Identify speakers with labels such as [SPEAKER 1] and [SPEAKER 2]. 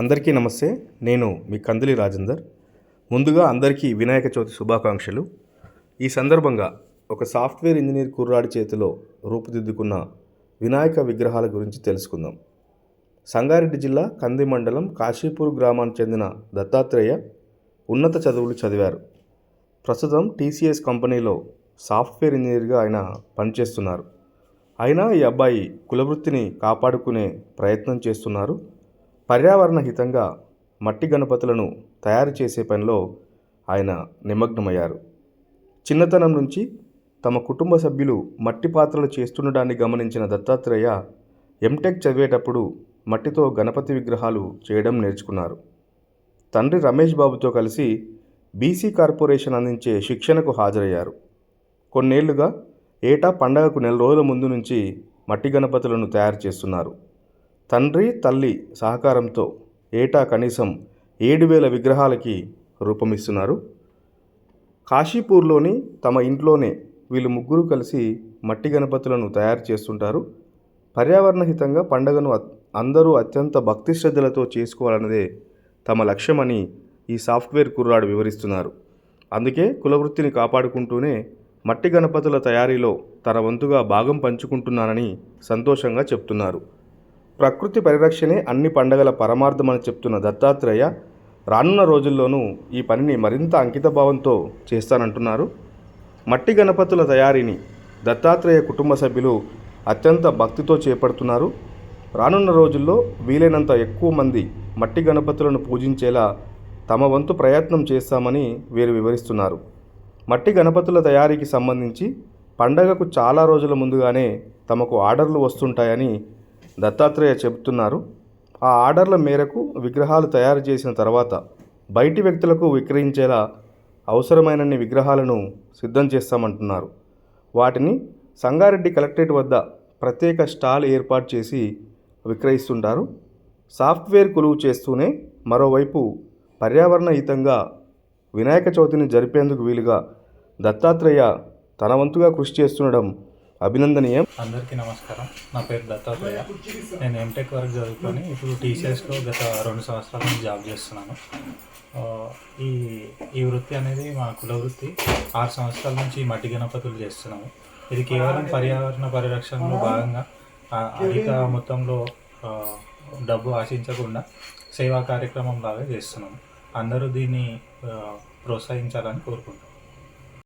[SPEAKER 1] అందరికీ నమస్తే. నేను మీ కందిలి రాజేందర్. ముందుగా అందరికీ వినాయక చవితి శుభాకాంక్షలు. ఈ సందర్భంగా ఒక సాఫ్ట్వేర్ ఇంజనీర్ కుర్రాడి చేతిలో రూపుదిద్దుకున్న వినాయక విగ్రహాల గురించి తెలుసుకుందాం. సంగారెడ్డి జిల్లా కంది మండలం కాశీపూర్ గ్రామానికి చెందిన దత్తాత్రేయ ఉన్నత చదువులు చదివారు. ప్రస్తుతం టీసీఎస్ కంపెనీలో సాఫ్ట్వేర్ ఇంజనీర్గా ఆయన పనిచేస్తున్నారు. అయినా ఈ అబ్బాయి కులవృత్తిని కాపాడుకునే ప్రయత్నం చేస్తున్నారు. పర్యావరణ హితంగా మట్టి గణపతులను తయారు చేసే పనిలో ఆయన నిమగ్నమయ్యారు. చిన్నతనం నుంచి తమ కుటుంబ సభ్యులు మట్టి పాత్రలు చేస్తుండడాన్ని గమనించిన దత్తాత్రేయ ఎంటెక్ చదివేటప్పుడు మట్టితో గణపతి విగ్రహాలు చేయడం నేర్చుకున్నారు. తండ్రి రమేష్ బాబుతో కలిసి బీసీ కార్పొరేషన్ అందించే శిక్షణకు హాజరయ్యారు. కొన్నేళ్ళుగా ఏటా పండగకు నెల రోజుల ముందు నుంచి మట్టి గణపతులను తయారు చేస్తున్నారు. తండ్రి తల్లి సహకారంతో ఏటా కనీసం ఏడు వేల విగ్రహాలకి రూపమిస్తున్నారు. కాశీపూర్లోని తమ ఇంట్లోనే వీళ్ళు ముగ్గురు కలిసి మట్టి గణపతులను తయారు చేస్తుంటారు. పర్యావరణ హితంగా పండగను అందరూ అత్యంత భక్తి శ్రద్ధలతో చేసుకోవాలన్నదే తమ లక్ష్యమని ఈ సాఫ్ట్వేర్ కుర్రాడు వివరిస్తున్నారు. అందుకే కులవృత్తిని కాపాడుకుంటూనే మట్టి గణపతుల తయారీలో తన వంతుగా భాగం పంచుకుంటున్నానని సంతోషంగా చెప్తున్నారు. ప్రకృతి పరిరక్షణే అన్ని పండగల పరమార్థమని చెప్తున్న దత్తాత్రేయ రానున్న రోజుల్లోనూ ఈ పనిని మరింత అంకితభావంతో చేస్తానంటున్నారు. మట్టి గణపతుల తయారీని దత్తాత్రేయ కుటుంబ సభ్యులు అత్యంత భక్తితో చేపడుతున్నారు. రానున్న రోజుల్లో వీలైనంత ఎక్కువ మంది మట్టి గణపతులను పూజించేలా తమ వంతు ప్రయత్నం చేస్తామని వీరు వివరిస్తున్నారు. మట్టి గణపతుల తయారీకి సంబంధించి పండగకు చాలా రోజుల ముందుగానే తమకు ఆర్డర్లు వస్తుంటాయని దత్తాత్రేయ చెబుతున్నారు ఆ ఆర్డర్ల మేరకు విగ్రహాలు తయారు చేసిన తర్వాత బయటి వ్యక్తులకు విక్రయించేలా అవసరమైనన్ని విగ్రహాలను సిద్ధం చేస్తామంటున్నారు. వాటిని సంగారెడ్డి కలెక్టరేట్ వద్ద ప్రత్యేక స్టాల్ ఏర్పాటు చేసి విక్రయిస్తుంటారు. సాఫ్ట్వేర్ కొలువు చేస్తూనే మరోవైపు పర్యావరణ హితంగా వినాయక చవితిని జరిపేందుకు వీలుగా దత్తాత్రేయ తన వంతుగా కృషి చేస్తుండడం అభినందనీయం.
[SPEAKER 2] అందరికీ నమస్కారం. నా పేరు దత్తాత్రేయ. నేను ఎంటెక్ వరకు చదువుకొని ఇప్పుడు టీసీఎస్లో గత రెండు సంవత్సరాల నుంచి జాబ్ చేస్తున్నాను. ఈ ఈ వృత్తి అనేది మా కుల వృత్తి. ఆరు సంవత్సరాల నుంచి మట్టి గణపతులు చేస్తున్నాము. ఇది కేవలం పర్యావరణ పరిరక్షణలో భాగంగా అధిక మొత్తంలో డబ్బు ఆశించకుండా సేవా కార్యక్రమం లాగా చేస్తున్నాము. అందరూ దీన్ని ప్రోత్సహించాలని కోరుకుంటున్నాను